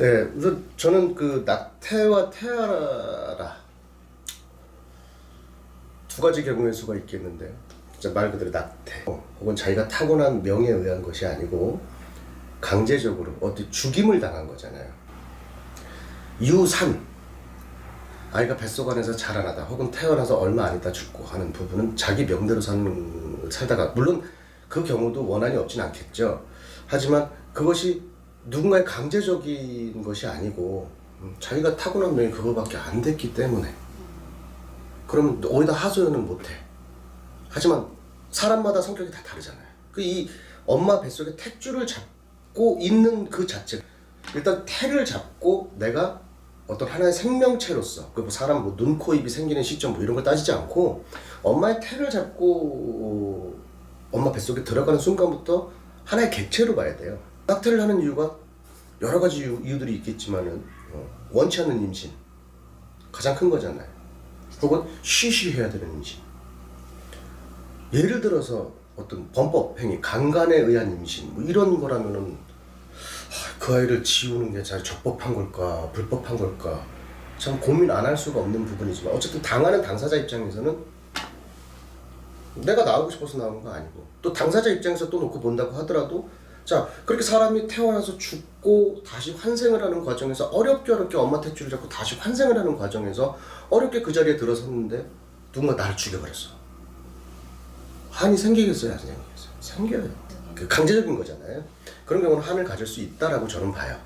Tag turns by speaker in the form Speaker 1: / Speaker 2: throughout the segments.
Speaker 1: 네, 우선 저는 그 낙태와 태아라 두 가지 경우의 수가 있겠는데요. 진짜 말 그대로 낙태 혹은 자기가 타고난 명에 의한 것이 아니고 강제적으로 어디 죽임을 당한 거잖아요. 유산 아이가 뱃속 안에서 자라나다 혹은 태어나서 얼마 안 있다 죽고 하는 부분은 자기 명대로 사는 살다가 물론 그 경우도 원한이 없진 않겠죠. 하지만 그것이 누군가의 강제적인 것이 아니고 음, 자기가 타고난 명이 그거밖에 안 됐기 때문에 그러면 어디다 하소연은 못해. 하지만 사람마다 성격이 다 다르잖아요. 그 이 엄마 뱃속에 탯줄을 잡고 있는 그 자체 일단 태를 잡고 내가 어떤 하나의 생명체로서 그 사람 뭐 눈, 코, 입이 생기는 시점 뭐 이런 걸 따지지 않고 엄마의 태를 잡고 엄마 뱃속에 들어가는 순간부터 하나의 객체로 봐야 돼요. 낙태를 하는 이유가 여러 가지 이유, 이유들이 있겠지만은 어, 원치 않는 임신 가장 큰 거잖아요. 혹은 쉬쉬해야 되는 임신. 예를 들어서 어떤 범법 행위, 강간에 의한 임신 뭐 이런 거라면은 하, 그 아이를 지우는 게 잘 적법한 걸까, 불법한 걸까 참 고민 안 할 수가 없는 부분이지만 어쨌든 당하는 당사자 입장에서는 내가 나오고 싶어서 나온 거 아니고 또 당사자 입장에서 또 놓고 본다고 하더라도 자 그렇게 사람이 태어나서 죽고 다시 환생을 하는 과정에서 어렵게 어렵게 엄마 탯줄을 잡고 다시 환생을 하는 과정에서 어렵게 그 자리에 들어섰는데 누군가 나를 죽여버렸어. 한이 생기겠어요 안 생기겠어요? 생겨요. 그 강제적인 거잖아요. 그런 경우는 한을 가질 수 있다라고 저는 봐요.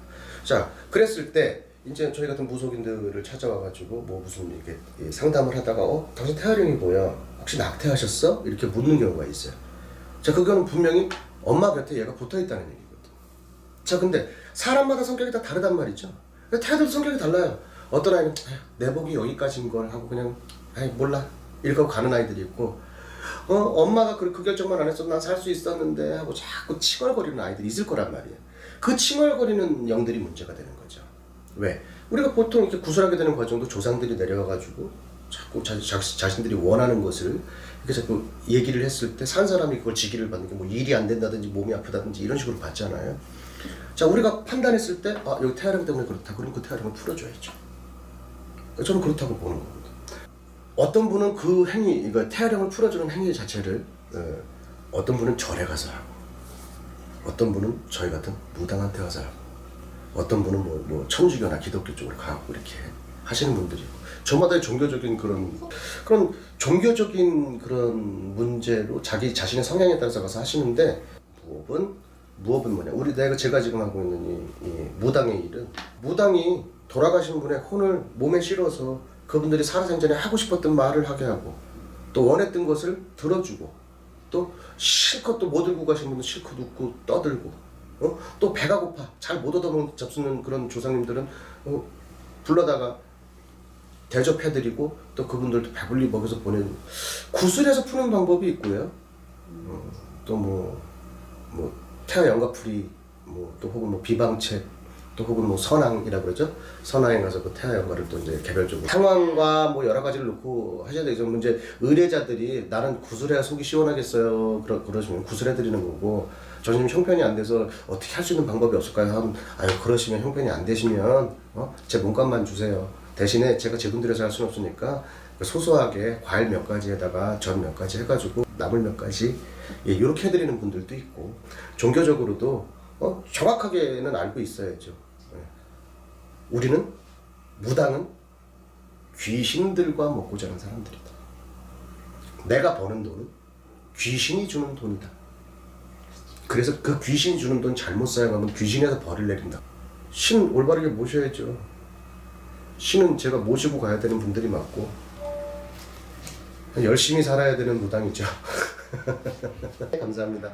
Speaker 1: 자 그랬을 때 이제 저희 같은 무속인들을 찾아와가지고 뭐 무슨 이렇게 예, 상담을 하다가 어 당신 태아령이 뭐야? 혹시 낙태하셨어? 이렇게 묻는 경우가 있어요 자 그거는 분명히 엄마 곁에 얘가 붙어 있다는 얘기거든. 자 근데 사람마다 성격이 다 다르단 말이죠. 태아들도 성격이 달라요. 어떤 아이는 내 복이 여기까지인 걸 하고 그냥 아이 몰라. 이러고 가는 아이들이 있고. 어 엄마가 그, 그 결정만 안 했어도 난 살 수 있었는데 하고 자꾸 칭얼거리는 아이들이 있을 거란 말이에요. 그 칭얼거리는 영들이 문제가 되는 거죠. 왜? 우리가 보통 이렇게 구술하게 되는 과정도 조상들이 내려가가지고 자꾸 자, 자, 자신들이 원하는 것을 이렇게 자꾸 얘기를 했을 때 산 사람이 그걸 지기를 받는 게 뭐 일이 안 된다든지 몸이 아프다든지 이런 식으로 받잖아요. 자 우리가 판단했을 때 아 여기 태아령 때문에 그렇다 그럼 그 태아령을 풀어줘야죠. 저는 그렇다고 보는 겁니다. 어떤 분은 그 행위, 이거 태아령을 풀어주는 행위 자체를 어, 어떤 분은 절에 가서 하고 어떤 분은 저희 같은 무당한테 가서 하고 어떤 분은 뭐, 뭐 천주교나 기독교 쪽으로 가고 이렇게 하시는 분들이 있고 저마다의 종교적인 그런 그런 종교적인 그런 문제로 자기 자신의 성향에 따라서 가서 하시는데 무업은 무업은 뭐냐. 우리 내가 제가 지금 하고 있는 이, 이 무당의 일은 무당이 돌아가신 분의 혼을 몸에 실어서 그분들이 살아생전에 하고 싶었던 말을 하게 하고 또 원했던 것을 들어주고 또 실컷 또 못 들고 가신 분은 실컷 웃고 떠들고 어? 또 배가 고파. 잘 못 얻어먹는 잡수는 그런 조상님들은 어, 불러다가 대접해드리고 또 그분들도 배불리 먹여서 보내는 구슬해서 푸는 방법이 있고요. 어, 또뭐 뭐 태아 연가풀이 뭐 또 혹은 뭐 비방책 또 혹은 뭐 선왕이라 그러죠. 선왕에 가서 그 태아 연가를 또 이제 개별적으로 상황과 뭐 여러 가지를 놓고 하셔야 되죠. 문제 의뢰자들이 나는 구슬해야 속이 시원하겠어요. 그러 그러시면 구슬해 드리는 거고 저는 형편이 안 돼서 어떻게 할 수 있는 방법이 없을까요? 하면 아유 그러시면 형편이 안 되시면 어? 제 몸값만 주세요. 대신에 제가 제 돈들여서 할 수는 없으니까 소소하게 과일 몇 가지에다가 전 몇 가지 해가지고 나물 몇 가지 예, 이렇게 해드리는 분들도 있고 종교적으로도 어, 정확하게는 알고 있어야죠. 예. 우리는 무당은 귀신들과 먹고 자는 사람들이다. 내가 버는 돈은 귀신이 주는 돈이다. 그래서 그 귀신이 주는 돈 잘못 사용하면 귀신에서 벌을 내린다. 신 올바르게 모셔야죠. 신은 제가 모시고 가야 되는 분들이 많고 열심히 살아야 되는 무당이죠. 감사합니다.